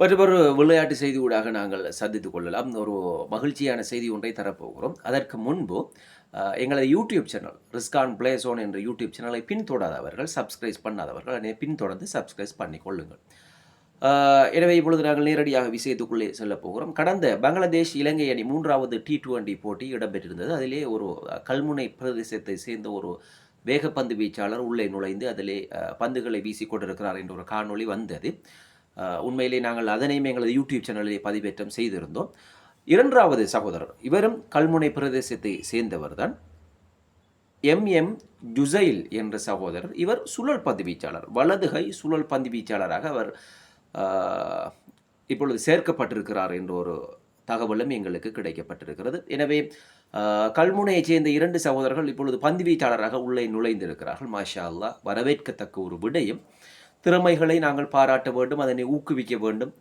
மற்றொரு விளையாட்டு செய்தி ஊடாக நாங்கள் சந்தித்து கொள்ளலாம். ஒரு மகிழ்ச்சியான செய்தி ஒன்றை தரப்போகிறோம். அதற்கு முன்பு எங்களது யூடியூப் சேனல் ரிஸ்கான் பிளேசோன் என்ற யூடியூப் சேனலை பின்தொடாதவர்கள் சப்ஸ்கிரைப் பண்ணாதவர்கள் அதனை பின்தொடர்ந்து சப்ஸ்கிரைப் பண்ணிக்கொள்ளுங்கள் எனவே இப்பொழுது நாங்கள் நேரடியாக விஷயத்துக்குள்ளே செல்ல போகிறோம். கடந்த பங்களாதேஷ் இலங்கை அணி மூன்றாவது டி டுவெண்டி போட்டி இடம்பெற்றிருந்தது. அதிலே ஒரு கல்முனை பிரதேசத்தை சேர்ந்த ஒரு வேகப்பந்து வீச்சாளர் உள்ளே நுழைந்து அதிலே பந்துகளை வீசிக்கொண்டிருக்கிறார் என்ற ஒரு காணொளி வந்தது. உண்மையிலே நாங்கள் அதனையும் எங்களது யூடியூப் சேனலில் பதிவேற்றம் செய்திருந்தோம். இரண்டாவது சகோதரர் இவரும் கல்முனை பிரதேசத்தை சேர்ந்தவர்தான். எம் எம் ஜுசைல் என்ற சகோதரர் இவர் சுழல் பந்து வீச்சாளர் வலதுகை சுழல் பந்து வீச்சாளராக அவர் இப்பொழுது சேர்க்கப்பட்டிருக்கிறார் என்ற ஒரு தகவலும் எங்களுக்கு கிடைக்கப்பட்டிருக்கிறது. எனவே கல்முனையைச் சேர்ந்த இரண்டு சகோதரர்கள் இப்பொழுது பந்து வீச்சாளராக உள்ளே நுழைந்திருக்கிறார்கள். மாஷா அல்லா வரவேற்கத்தக்க ஒரு விடயம். திறமைகளை நாங்கள் பாராட்ட வேண்டும் அதனை ஊக்குவிக்க வேண்டும்.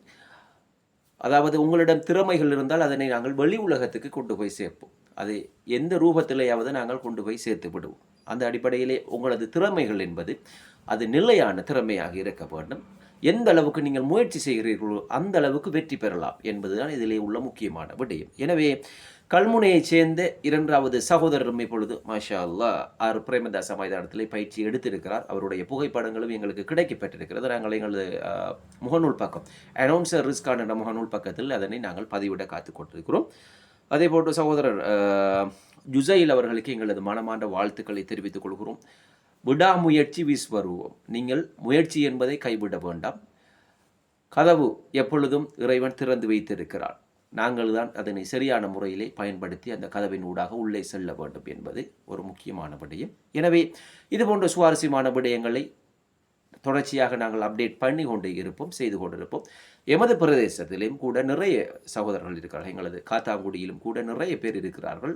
அதாவது உங்களிடம் திறமைகள் இருந்தால் அதனை நாங்கள் வெளி உலகத்துக்கு கொண்டு போய் சேர்ப்போம். அதை எந்த ரூபத்திலேயாவது நாங்கள் கொண்டு போய் சேர்த்து விடுவோம். அந்த அடிப்படையிலே உங்களது திறமைகள் என்பது அது நிலையான திறமையாக இருக்க வேண்டும். எந்த அளவுக்கு நீங்கள் முயற்சி செய்கிறீர்களோ அந்த அளவுக்கு வெற்றி பெறலாம் என்பதுதான் இதிலே உள்ள முக்கியமான விடயம். எனவே கல்முனையைச் சேர்ந்த இரண்டாவது சகோதரரும் இப்பொழுது மாஷா அல்லா ஆர். பிரேமதாச மைதானத்தில் பயிற்சி எடுத்திருக்கிறார். அவருடைய புகைப்படங்களும் எங்களுக்கு கிடைக்கப்பட்டிருக்கிறது நாங்கள் எங்களது முகநூல் பக்கம் அனௌன்சர் ரிஸ்கான் என்ற முகநூல் பக்கத்தில் அதனை நாங்கள் பதிவிட காத்து கொண்டிருக்கிறோம். அதே போன்று சகோதரர் ஜுசைல் அவர்களுக்கு எங்களது மனமாண்ட வாழ்த்துக்களை தெரிவித்துக் கொள்கிறோம். விடாமுயற்சி விஸ்வரூபம் நீங்கள் முயற்சி என்பதை கைவிட வேண்டாம். கதவு எப்பொழுதும் இறைவன் திறந்து வைத்திருக்கிறான் நாங்கள் தான் அதனை சரியான முறையிலே பயன்படுத்தி அந்த கதவின் ஊடாக உள்ளே செல்ல வேண்டும் என்பது ஒரு முக்கியமான விடயம். எனவே இது போன்ற சுவாரஸ்யமான விடயங்களை தொடர்ச்சியாக நாங்கள் அப்டேட் பண்ணி கொண்டு இருப்போம் செய்து கொண்டிருப்போம். எமது பிரதேசத்திலும் கூட நிறைய சகோதரர்கள் இருக்கிறார்கள். எங்களது காத்தாங்குடியிலும் கூட நிறைய பேர் இருக்கிறார்கள்.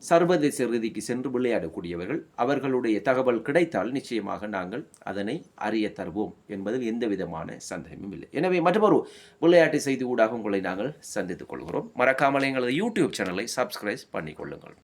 சர்வதேச இறுதிக்கு சென்று விளையாடக்கூடியவர்கள் அவர்களுடைய தகவல் கிடைத்தால் நிச்சயமாக நாங்கள் அதனை அறிய தருவோம் என்பதில் எந்த விதமான சந்தேகமும் இல்லை. எனவே மற்றொரு விளையாட்டு செய்தி ஊடாக உங்களை நாங்கள் சந்தித்துக் கொள்கிறோம். மறக்காமல் எங்களது யூடியூப் சேனலை சப்ஸ்கிரைப் பண்ணிக்கொள்ளுங்கள்.